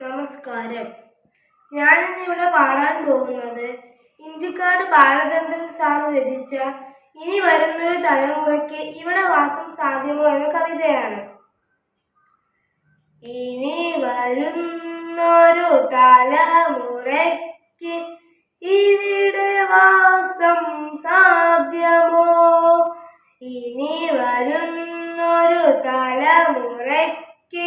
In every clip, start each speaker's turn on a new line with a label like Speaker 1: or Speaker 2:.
Speaker 1: നമസ്കാരം. ഞാനിന്നിവിടെ പാടാൻ പോകുന്നത് ഇഞ്ചിക്കാട് ബാലചന്ദ്രൻ സാർ രചിച്ച ഇനി വരുന്നൊരു തലമുറയ്ക്ക് ഇവിടെ വാസം സാധ്യമോ എന്ന കവിതയാണ്. ഇനി വരുന്നൊരു തലമുറയ്ക്ക് ഇവിടെ വാസം സാധ്യമോ? ഇനി വരുന്നൊരു തലമുറയ്ക്ക്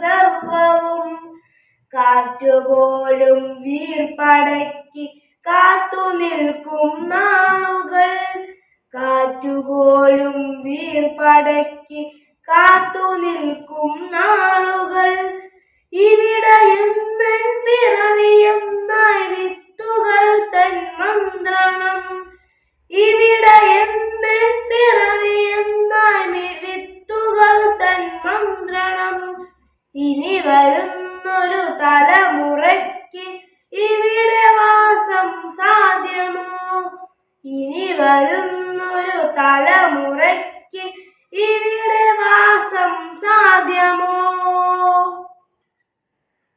Speaker 1: സർവവും. കാറ്റുപോലും വീർപ്പടക്കി കാത്തു നിൽക്കും നാളുകൾ. കാറ്റുപോലും വീർപ്പടക്കി കാത്തു നിൽക്കും നാളുകൾ വരുന്നൊരു തലമുറയ്ക്ക് ഇവിടെ വാസം സാധ്യമോ? ഇനി വരുന്നൊരു തലമുറയ്ക്ക് ഇവിടെ വാസം സാധ്യമോ?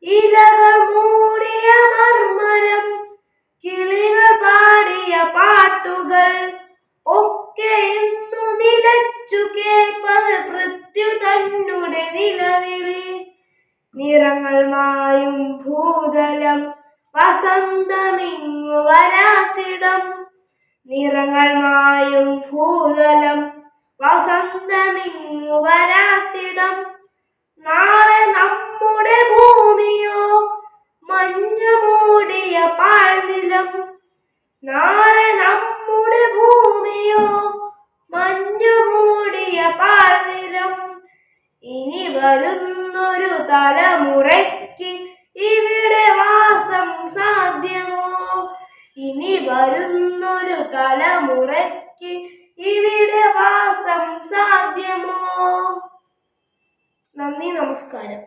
Speaker 1: ഇലകൾ മൂടിയ മർമ്മരം കിളികൾ പാടിയ പാട്ടുകൾ ഒക്കെ ഇന്നു നിലച്ചു കേൾപ്പത് പൃഥ്വി തന്നുടെ നിലവിളി. നിറങ്ങൾ മായും ഭൂതലം വസന്തമിങ്ങു വരാത്തിടം. നിറങ്ങൾ മായും ഭൂതലം വസന്തമിങ്ങു വരാത്തിടം. നാളെ നമ്മുടെ ഭൂമിയോ മഞ്ഞു മൂടിയ പാഴ്നിലം. നാളെ നമ്മുടെ ഭൂമിയോ മഞ്ഞു മൂടിയ പാഴ്നിലം. ഇനി വരുന്നൊരു തലമുറയ്ക്ക് ഇവിടെ വാസം സാധ്യമോ? ഇനി വരുന്നൊരു തലമുറയ്ക്ക് ഇവിടെ വാസം സാധ്യമോ? നന്ദി നമസ്കാരം.